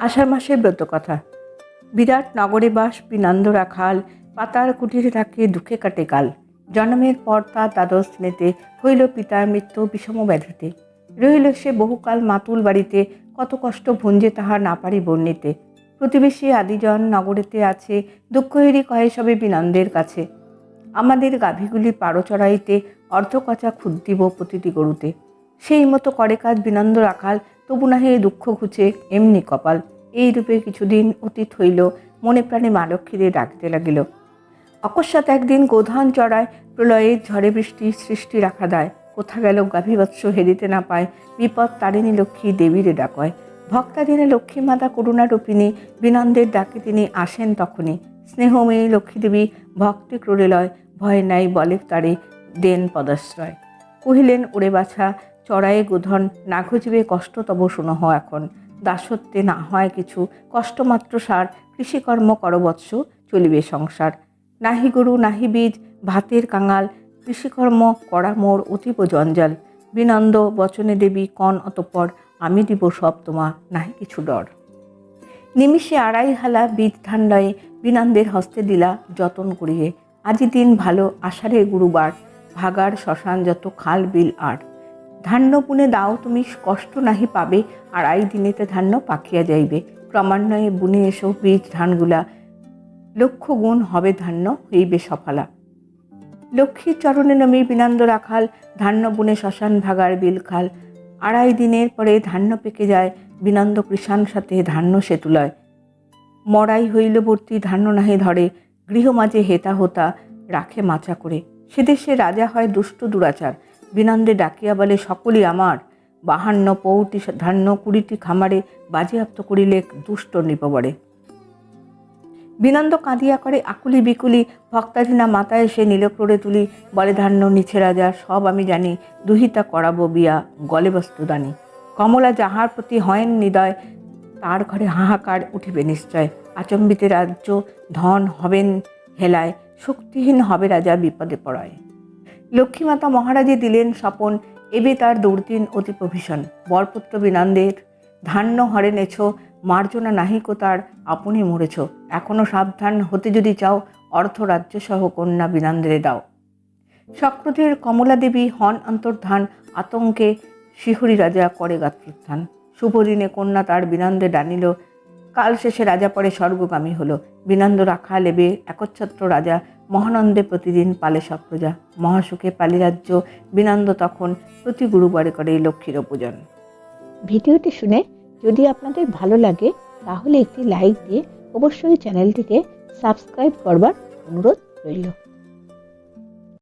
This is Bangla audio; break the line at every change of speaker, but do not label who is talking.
আষাঢ় মাসের ব্রতকথা বিরাট নগরে বাস বিনন্দ রাখাল পাতার কুটিরে থাকে দুঃখে কাটে কাল জন্মের পর তার দ্বাদশ শ্রেণীতে হইল পিতার মৃত্যু বিষম ব্যাধিতে। রহিল সে বহুকাল মাতুল বাড়িতে, কত কষ্ট ভুঞ্জে তাহার না পারি বর্ণিতে। প্রতিবেশী আদিজন নগরেতে আছে দুঃখহেরি কহে সবে বিনন্দের কাছে। আমাদের গাভীগুলি পাড়ো চড়াইতে অর্ধকচা খুদ দিব প্রতিটি গরুতে। সেই মতো করে কাজ বিনন্দ রাখাল তবু নাহি দুঃখ ঘুচে এমনি কপাল। এই রূপে কিছুদিন অতীত হইল, মনে প্রাণে মা লক্ষ্মীদের ডাকতে লাগিল। অকস্মাৎ একদিন গোধান চড়ায় প্রলয়ে ঝড়ে বৃষ্টি সৃষ্টি রাখা দেয়। কোথা গেল গাভীবৎস হেরিতে না পায়, বিপদ তারিণী লক্ষ্মী দেবীরে ডাকয়। ভক্তাধীনে লক্ষ্মী মাতা করুণা রূপিণী, বিনন্দের ডাকে তিনি আসেন তখনই। স্নেহময়ী লক্ষ্মী দেবী ভক্তি ক্রোড়ে লয়, ভয় নাই বলে তারে দেন পদাশ্রয়। কহিলেন, ওরে বাছা, চড়ায়ে গোধন না ঘুচবে কষ্ট তব শুনহ এখন। দাসত্বে না হয় কিছু, কষ্টমাত্র সার, কৃষিকর্ম করবৎস চলিবে সংসার। নাহি গরু, নাহি বীজ, ভাতের কাঙাল, কৃষিকর্ম করা মোর অতীব জঞ্জাল। বিনন্দ, বচনে দেবী, কন অতপর, আমি দিব সব তোমা নাহি কিছু ডর। নিমিষে আড়াই হালা বীজ ঠান্ডায় বিনন্দের হস্তে দিলা যতন করিয়ে আজি দিন ভালো আষাঢ়ে গুরুবার, ভাগার শ্মশান যত খাল বিল আর ধান্য পুনে দাও, তুমি কষ্ট নাহি পাবে। আড়াই দিনেতে ধান্য পাকিয়া যাইবে। ক্রমান্বয়ে বুনে এসো বীজ ধানগুলা। লক্ষ গুণ হবে ধান্য, হইবে সফলা। লক্ষ্মীর চরণে নমি বিনন্দ রাখাল ধান্য বুনে শ্মশান ভাগার বিল খাল। আড়াই দিনের পরে ধান্য পেকে যায়, বিনন্দ কৃষাণ সাথে ধান্য সেতুলয় মরাই হইল ভর্তি ধান্য নাহি ধরে। গৃহ মাঝে হেতা হোতা রাখে মাচা করে। সে দেশে রাজা হয় দুষ্ট দুরাচার। বিনন্দে ডাকিয়া বলে, সকলই আমার। বাহান্ন পৌটি ধান্য কুড়িটি খামারে বাজেয়াপ্ত করিলে দুষ্ট নিপবরে। বিনন্দ কাঁদিয়া করে, আকুলি বিকুলি ভক্তাধীনা মাথায় এসে নীলক্রোড়ে তুলি, বলে ধান্য নিচে রাজা, সব আমি জানি, দুহিতা করাবো বিয়া, গলে বস্তুদানি কমলা যাহার প্রতি হয়েন নিদয়, তার ঘরে হাহাকার উঠিবে নিশ্চয়। আচম্বিতে রাজ্য ধন হবেন হেলায়, শক্তিহীন হবে রাজা বিপদে পড়ায়। লক্ষ্মীমাতা মহারাজে দিলেন স্বপন, এবে তার দুর্দিন অতি প্রভীষণ। বরপুত্র বিনন্দের, ধান্য হরে নেছ, মার্জনা নাহিকো তার, আপনি মরেছ। এখনও সাবধান হতে যদি চাও, অর্থ রাজ্য সহ কন্যা বিনন্দের দাও। সক্রধীর কমলা দেবী হন অন্তর্ধান, আতঙ্কে শিহরি রাজা করে গাত্রোত্থান শুভদিনে কন্যা তার বিনন্দে ডানিল কাল শেষে রাজা পরে স্বর্গগামী হল। বিনন্দ রাখা লেবে একচ্ছত্র রাজা, মহানন্দে প্রতিদিন পালে সব প্রজা। মহাসুখে পালি রাজ্য বিনন্দ তখন প্রতি গুরুবারে করে লক্ষ্মীর পূজন
ভিডিওটি শুনে যদি আপনাদের ভালো লাগে, তাহলে একটি লাইক দিয়ে অবশ্যই চ্যানেলটিকে সাবস্ক্রাইব করবার অনুরোধ রইল।